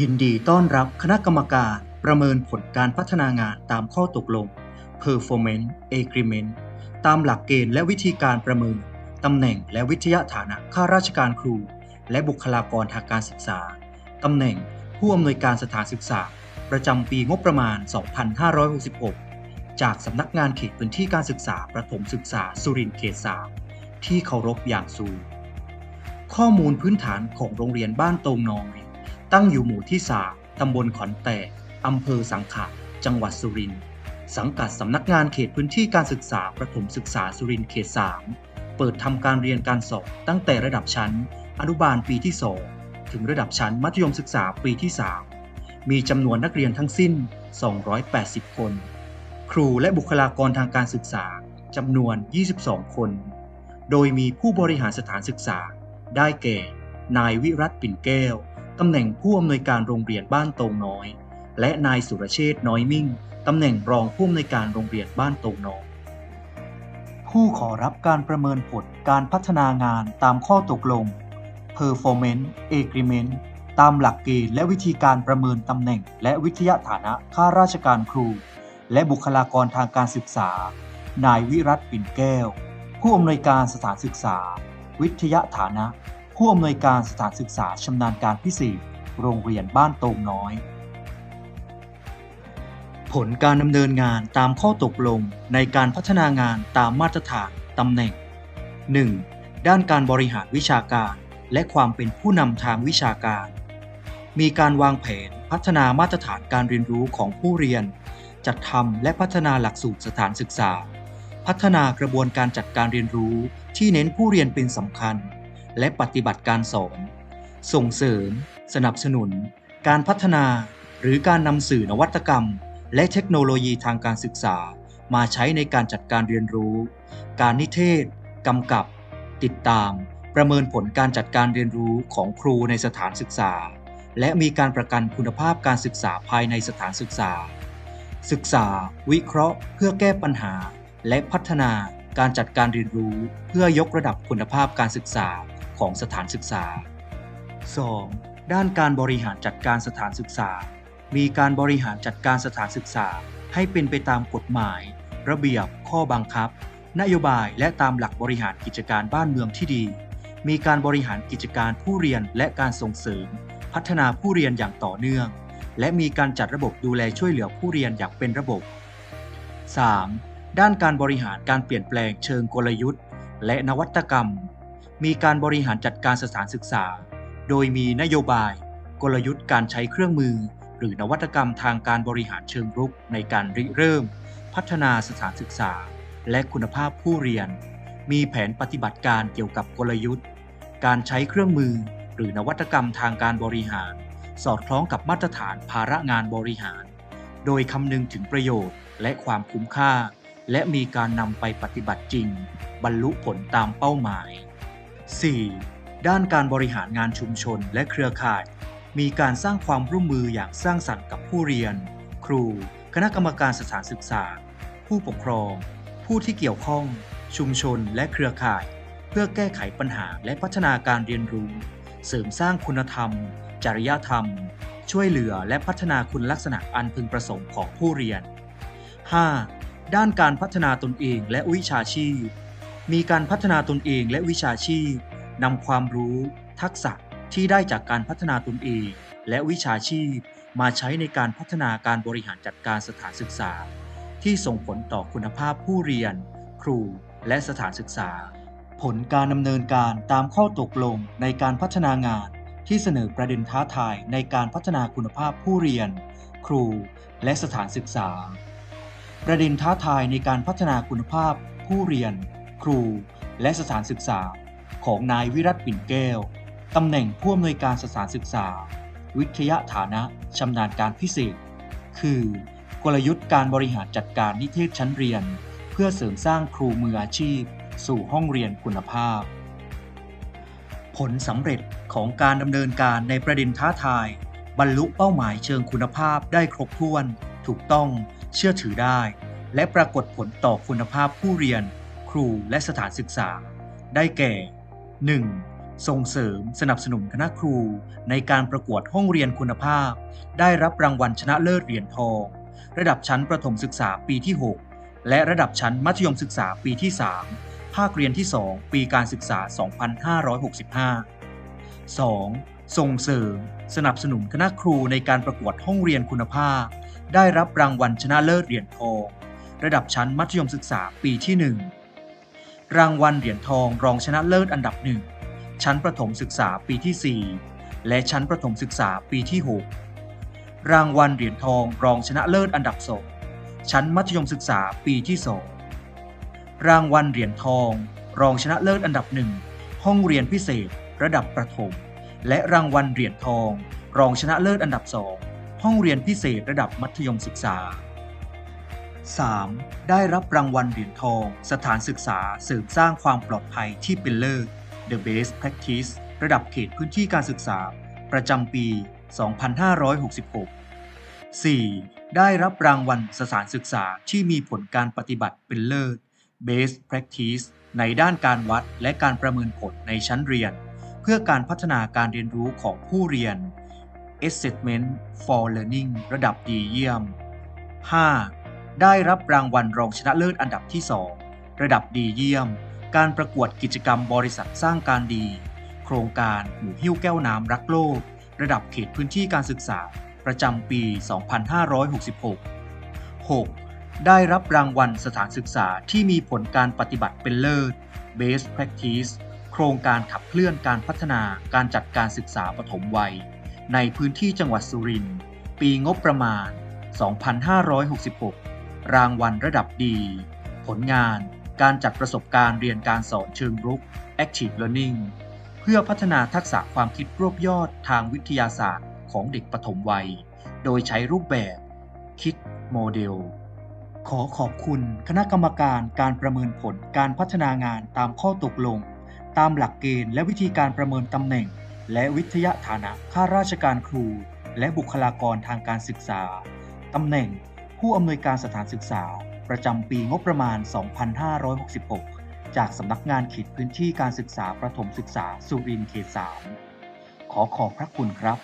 ยินดีต้อนรับคณะกรรมการประเมินผลการพัฒนางานตามข้อตกลง Performance Agreement ตามหลักเกณฑ์และวิธีการประเมินตำแหน่งและวิทยาฐานะข้าราชการครู และบุคลากรทางการศึกษาตำแหน่งผู้อำนวยการสถานศึกษา ประจำปีงบประมาณ 2566 จากสำนักงานเขตพื้นที่การศึกษาประถมศึกษาสุรินทร์เขต 3 ที่เคารพอย่างสูงข้อมูลพื้นฐานของโรงเรียนบ้านโตงน้อย ตั้งอยู่หมู่ที่ 3 ตำบลขอนแตก อำเภอสังขะ จังหวัดสุรินทร์ สังกัดสำนักงานเขตพื้นที่การศึกษาประถมศึกษาสุรินทร์เขต 3 เปิดทำการเรียนการสอนตั้งแต่ระดับชั้น อนุบาลปีที่ 2 ถึงระดับชั้นมัธยมศึกษาปีที่ 3 มีจำนวนนักเรียนทั้งสิ้น 280 คน ครูและบุคลากรทางการศึกษาจำนวน 22 คน โดยมีผู้บริหารสถานศึกษา ได้แก่ นายวิรัตปิ่นแก้ว ตำแหน่งผู้อำนวยการโรงเรียนบ้านโตงน้อย และนายสุรเชษน้อยมิ่ง ตำแหน่งรองผู้อำนวยการโรงเรียนบ้านโตงน้อย ผู้ขอรับการประเมินผลการพัฒนางานตามข้อตกลง Performance Agreement ตามหลักเกณฑ์และวิธีการประเมินตำแหน่ง และวิทยาฐานะข้าราชการครู และบุคลากรทางการศึกษา นายวิรัตปิ่นแก้ว ผู้อำนวยการสถานศึกษา วิทยาฐานะ ผู้อำนวยการสถานศึกษาชำนาญการพิเศษ โรงเรียนบ้านโตงน้อย ผลการดำเนินงานตามข้อตกลงในการพัฒนางานตามมาตรฐานตำแหน่ง 1. ด้านการบริหารวิชาการ และความเป็นผู้นำทางวิชาการ มีการวางแผนพัฒนามาตรฐานการเรียนรู้ของผู้เรียน จัดทำและพัฒนาหลักสูตรสถานศึกษา พัฒนากระบวนการจัดการเรียนรู้ที่เน้นผู้เรียนเป็นสำคัญ และปฏิบัติการสอน ส่งเสริม สนับสนุน การพัฒนา หรือการนำสื่อนวัตกรรม และเทคโนโลยีทางการศึกษา มาใช้ในการจัดการเรียนรู้ การนิเทศกำกับ ติดตาม ประเมินผลการจัดการเรียนรู้ของครูในสถานศึกษา และมีการประกันคุณภาพการศึกษาภายในสถานศึกษา ศึกษา วิเคราะห์ เพื่อแก้ปัญหา และพัฒนาการจัดการเรียนรู้เพื่อยกระดับคุณภาพการศึกษา ของสถานศึกษา 2. ด้านการบริหารจัดการสถานศึกษา มีการบริหารจัดการสถานศึกษาให้เป็นไปตามกฎหมาย ระเบียบ ข้อบังคับ นโยบายและตามหลักบริหารกิจการบ้านเมืองที่ดี มีการบริหารกิจการผู้เรียนและการส่งเสริม พัฒนาผู้เรียนอย่างต่อเนื่อง และมีการจัดระบบดูแลช่วยเหลือผู้เรียนอย่างเป็นระบบ 3. ด้านการบริหารการเปลี่ยนแปลงเชิงกลยุทธ์ และนวัตกรรม มีการบริหารจัดการสถานศึกษา โดยมีนโยบาย กลยุทธ์การใช้เครื่องมือ หรือนวัตกรรมทางการบริหารเชิงรุกในการริเริ่ม พัฒนาสถานศึกษา และคุณภาพผู้เรียน มีแผนปฏิบัติการเกี่ยวกับกลยุทธ์ การใช้เครื่องมือ หรือนวัตกรรมทางการบริหาร สอดคล้องกับมาตรฐานภาระงานบริหาร โดยคำนึงถึงประโยชน์และความคุ้มค่าและมีการนำไปปฏิบัติจริง บรรลุผลตามเป้าหมาย 4. ด้านการบริหารงานชุมชนและเครือข่าย มีการสร้างความร่วมมืออย่างสร้างสรรค์กับผู้เรียน ครู คณะกรรมการสถานศึกษา ผู้ปกครอง ผู้ที่เกี่ยวข้อง ชุมชนและเครือข่าย เพื่อแก้ไขปัญหาและพัฒนาการเรียนรู้ เสริมสร้างคุณธรรม จริยธรรม ช่วยเหลือและพัฒนาคุณลักษณะอันพึงประสงค์ของผู้เรียน 5. ด้านการพัฒนาตนเองและวิชาชีพ มีการพัฒนาตนเองและวิชาชีพนำความรู้ ทักษะที่ได้จากการพัฒนาตนเอง และวิชาชีพมาใช้ในการพัฒนาการบริหารจัดการสถานศึกษา ที่ส่งผลต่อคุณภาพผู้เรียน ครู และสถานศึกษา ผลการดำเนินการตามข้อตกลงในการพัฒนางาน ที่เสนอประเด็นท้าทายในการพัฒนาคุณภาพผู้เรียน ครู และสถานศึกษา ประเด็นท้าทายในการพัฒนาคุณภาพผู้เรียน ครู และสถานศึกษา ของนายวิรัตปิ่นแก้ว ตำแหน่งผู้อำนวยการสถานศึกษา วิทยาฐานะชำนาญการพิเศษ คือกลยุทธ์การบริหารจัดการนิเทศชั้นเรียน เพื่อเสริมสร้างครูมืออาชีพ สู่ห้องเรียนคุณภาพ ผลสำเร็จของการดำเนินการในประเด็นท้าทาย บรรลุเป้าหมายเชิงคุณภาพได้ครบถ้วน ถูกต้อง เชื่อถือได้ และปรากฏผลต่อคุณภาพผู้เรียน ครูและสถานศึกษา ได้แก่ 1. ส่งเสริมสนับสนุนคณะครูในการประกวดห้องเรียนคุณภาพ ได้รับรางวัลชนะเลิศเหรียญทอง ระดับชั้นประถมศึกษาปีที่ 6 และระดับชั้นมัธยมศึกษาปีที่ 3 ภาคเรียนที่ 2 ปีการศึกษา 2565 2. ส่งเสริม สนับสนุนคณะครูในการประกวดห้องเรียนคุณภาพ ได้รับรางวัลชนะเลิศเหรียญทองระดับชั้นมัธยมศึกษาปีที่ 1 รางวัลเหรียญทองรองชนะเลิศอันดับหนึ่งชั้นประถมศึกษาปีที่ 4 และชั้นประถมศึกษาปีที่ 6 รางวัลเหรียญทองรองชนะเลิศอันดับสองชั้นมัธยมศึกษาปีที่ 2 รางวัลเหรียญทอง รองชนะเลิศอันดับหนึ่งห้องเรียนพิเศษ ระดับประถม และรางวัลเหรียญทอง รองชนะเลิศอันดับสองห้องเรียนพิเศษระดับมัธยมศึกษา 3. ได้รับรางวัลเหรียญทอง สถานศึกษาเสริมสร้างความปลอดภัยที่เป็นเลิศ The Best Practice ระดับเขตพื้นที่การศึกษา ประจำปี 2566 4. ได้รับรางวัลสถานศึกษาที่มีผลการปฏิบัติเป็นเลิศ Best Practice ในด้านการวัดและการประเมินผลในชั้นเรียน เพื่อการพัฒนาการเรียนรู้ของผู้เรียน Assessment for Learning ระดับดีเยี่ยม 5. ได้รับรางวัลรองชนะเลิศอันดับที่ 2 ระดับดีเยี่ยม การประกวดกิจกรรมบริษัทสร้างการดี โครงการหูหิ้วแก้วน้ำรักโลก ระดับเขตพื้นที่การศึกษา ประจำปี 2566 6. ได้รับรางวัลสถานศึกษาที่มีผลการปฏิบัติเป็นเลิศ Best Practice โครงการขับเคลื่อนการพัฒนาการจัดการศึกษาปฐมวัย ในพื้นที่จังหวัดสุรินทร์ ปีงบประมาณ 2566 รางวัลระดับดี ผลงาน การจัดประสบการณ์เรียนการสอนเชิงรุก Active Learning เพื่อพัฒนาทักษะความคิดรวบยอดทางวิทยาศาสตร์ของเด็กปฐมวัย โดยใช้รูปแบบคิดโมเดล ขอขอบคุณคณะกรรมการการประเมินผลการพัฒนางานตามข้อตกลง ตามหลักเกณฑ์และวิธีการประเมินตำแหน่ง และวิทยาฐานะข้าราชการครู และบุคลากรทางการศึกษาตำแหน่ง ผู้อำนวยการสถานศึกษา ประจำปีงบประมาณ 2566 จากสำนักงานเขตพื้นที่การศึกษาประถมศึกษาสุรินทร์เขต 3 ขอขอบพระคุณครับ